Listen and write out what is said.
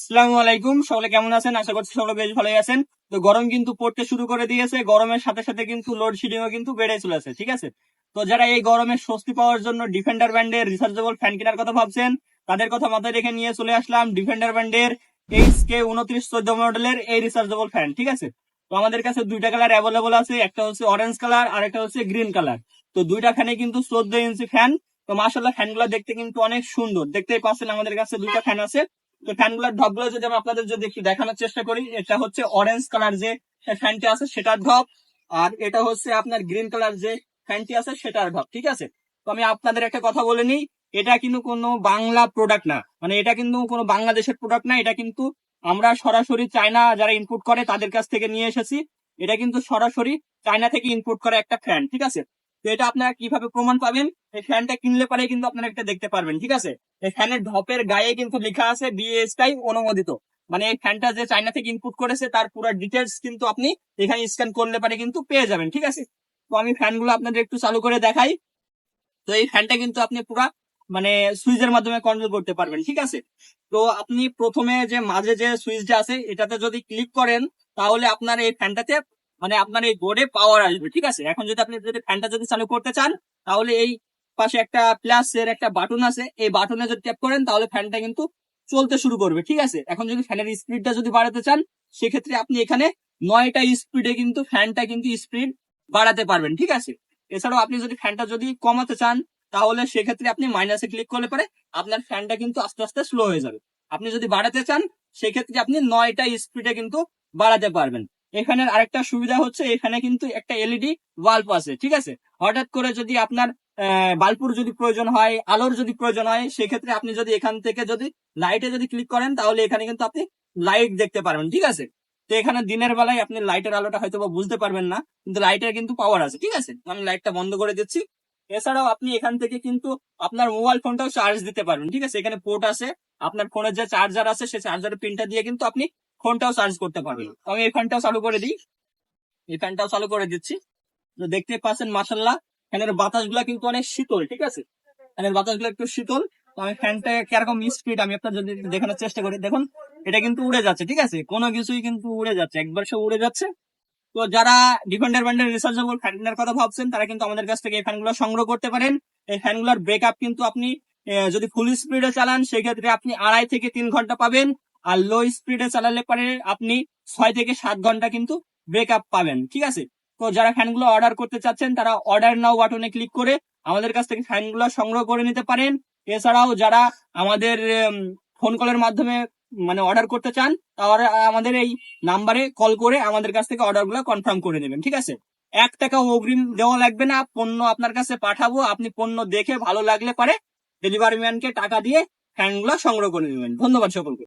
আসসালামু আলাইকুম। সকলে কেমন আছেন? আশা করছি সকলে বেশ ভালোই আছেন। তো গরম কিন্তু পড়তে শুরু করে দিয়েছে। গরমের সাথে সাথে কিন্তু লোডশেডিংও কিন্তু বেড়ে চলেছে, ঠিক আছে? তো যারা এই গরমে স্বস্তি পাওয়ার জন্য ডিফেন্ডার ব্র্যান্ডের রিচার্জেবল ফ্যান কেনার কথা ভাবছেন, তাদের কথা মাথায় রেখে নিয়ে চলে আসলাম ডিফেন্ডার ব্র্যান্ডের এইচ কে উনত্রিশ চোদ্দ মডেলের এই রিচার্জেবল ফ্যান ঠিক আছে? তো আমাদের কাছে দুইটা কালার অ্যাভেলেবল আছে। একটা হচ্ছে অরেঞ্জ কালার আর একটা হচ্ছে গ্রিন কালার তো দুইটা ফ্যানে কিন্তু চোদ্দ ইঞ্চি ফ্যান তো মাসাল্লাহ ফ্যানগুলো দেখতে কিন্তু অনেক সুন্দর। দেখতেই পাচ্ছেন আমাদের কাছে দুইটা ফ্যান আছে। তো ফ্যানগুলোর ঢপগুলো যদি আমি আপনাদের যদি একটু দেখানোর চেষ্টা করি, এটা হচ্ছে অরেঞ্জ কালার যে ফ্যানটি আছে সেটার ঢপ আর এটা হচ্ছে আপনার গ্রিন কালার যে ফ্যানটি আছে সেটার ঢপ ঠিক আছে? তো আমি আপনাদের একটা কথা বলে নিই, এটা কিন্তু কোনো বাংলা প্রোডাক্ট না। মানে এটা কিন্তু কোনো বাংলাদেশের প্রোডাক্ট না, এটা কিন্তু আমরা সরাসরি চায়না যারা ইনপুট করে তাদের কাছ থেকে নিয়ে এসেছি। এটা কিন্তু সরাসরি চায়না থেকে ইনপুট করা একটা ফ্যান ঠিক আছে? তো এটা আপনারা কীভাবে প্রমাণ পাবেন? এই ফ্যানটা কিনলে পরে কিন্তু আপনারা একটা দেখতে পারবেন, ঠিক আছে? এই ফ্যানের ঢপের গায়ে কিন্তু লেখা আছে বিএসটাই অনুমোদিত। মানে এই ফ্যানটা যে চায়না থেকে ইনপুট করেছে, তার পুরো ডিটেলস কিন্তু আপনি এখানে স্ক্যান করলে পারে কিন্তু পেয়ে যাবেন, ঠিক আছে? তো আমি ফ্যানগুলো আপনাদের একটু চালু করে দেখাই। তো এই ফ্যানটা কিন্তু আপনি পুরা মানে সুইচের মাধ্যমে কন্ট্রোল করতে পারবেন, ঠিক আছে? তো আপনি প্রথমে যে মাঝে যে সুইচটা আছে, এটাতে যদি ক্লিক করেন, তাহলে আপনার এই ফ্যানটাতে মানে আপনার এই বোর্ডে পাওয়ার আসবে, ঠিক আছে? এখন যদি আপনি যদি ফ্যানটা যদি চালু করতে চান, তাহলে এই পাশে একটা প্লাস এর একটা বাটন আছে। এই বাটনে যদি ট্যাপ করেন, তাহলে ফ্যানটা কিন্তু চলতে শুরু করবে, ঠিক আছে? এখন যদি ফ্যানের স্পিডটা যদি বাড়াতে চান, সেক্ষেত্রে আপনি এখানে নয়টা স্পিডে কিন্তু ফ্যানটা কিন্তু স্পিড বাড়াতে পারবেন, ঠিক আছে? এছাড়াও আপনি যদি ফ্যানটা যদি কমাতে চান, তাহলে সেক্ষেত্রে আপনি মাইনাসে ক্লিক করলে পরে আপনার ফ্যানটা কিন্তু আস্তে আস্তে স্লো হয়ে যাবে। আপনি যদি বাড়াতে চান, সেক্ষেত্রে আপনি নয়টা স্পিডে কিন্তু বাড়াতে পারবেন। এখানের আরেকটা সুবিধা হচ্ছে, এখানে কিন্তু একটা এলইডি বাল্ব আছে, ঠিক আছে? হঠাৎ করে যদি আপনার বাল্বুর যদি প্রয়োজন হয়, আলোর যদি প্রয়োজন হয়, সেক্ষেত্রে আপনি যদি এখান থেকে যদি লাইটে যদি ক্লিক করেন, তাহলে এখানে কিন্তু আপনি লাইট দেখতে পারবেন, ঠিক আছে? তো এখানে দিনের বেলায় আপনি লাইটের আলোটা হয়তো বুঝতে পারবেন না, কিন্তু লাইটের কিন্তু পাওয়ার আছে, ঠিক আছে? আমি লাইটটা বন্ধ করে দিচ্ছি। এছাড়াও আপনি এখান থেকে কিন্তু আপনার মোবাইল ফোনটাও চার্জ দিতে পারবেন, ঠিক আছে? এখানে পোর্ট আছে, আপনার ফোনের যে চার্জার আছে সেই চার্জারের পিনটা দিয়ে কিন্তু আপনি ফোনটাও চার্জ করতে পারবেন আমি এই ফ্যানটাও চালু করে দিই। এই ফ্যানটাও চালু করে দিচ্ছি। তো দেখতে পাচ্ছেন মাসাল্লাহ ফ্যানের বাতাসগুলা কিন্তু অনেক শীতল, ঠিক আছে? ফ্যানের বাতাসগুলো একটু শীতল। আমি ফ্যানটা কীরকম স্পিড আমি আপনার যদি দেখানোর চেষ্টা করি। দেখুন, এটা কিন্তু উড়ে যাচ্ছে, ঠিক আছে? কোনো কিছুই কিন্তু উড়ে যাচ্ছে, একবার সে উড়ে যাচ্ছে। তো যারা ডিফেন্ডার ব্যান্ডের রিসার্চেবল ফ্যানের কথা ভাবছেন, তারা কিন্তু আমাদের কাছ থেকে এই ফ্যানগুলো সংগ্রহ করতে পারেন। এই ফ্যানগুলোর ব্রেকআপ কিন্তু আপনি যদি ফুল স্পিডে চালান, সেক্ষেত্রে আপনি আড়াই থেকে তিন ঘণ্টা পাবেন। আর লো স্পিডে চালালে পরে আপনি ছয় থেকে সাত ঘণ্টা কিন্তু ব্রেকআপ পাবেন, ঠিক আছে? তো যারা ফ্যানগুলো অর্ডার করতে চাচ্ছেন, তারা অর্ডার নাও বাটনে ক্লিক করে আমাদের কাছ থেকে ফ্যানগুলো সংগ্রহ করে নিতে পারেন। এছাড়াও যারা আমাদের ফোন কলের মাধ্যমে মানে অর্ডার করতে চান তাহলে আমাদের এই নাম্বারে কল করে আমাদের কাছ থেকে অর্ডারগুলো কনফার্ম করে নেবেন, ঠিক আছে? এক টাকা অগ্রিম দেওয়া লাগবে না, পণ্য আপনার কাছে পাঠাবো, আপনি পণ্য দেখে ভালো লাগলে পারে ডেলিভারি ম্যানকে টাকা দিয়ে ফ্যানগুলো সংগ্রহ করে নেবেন। ধন্যবাদ সকলকে।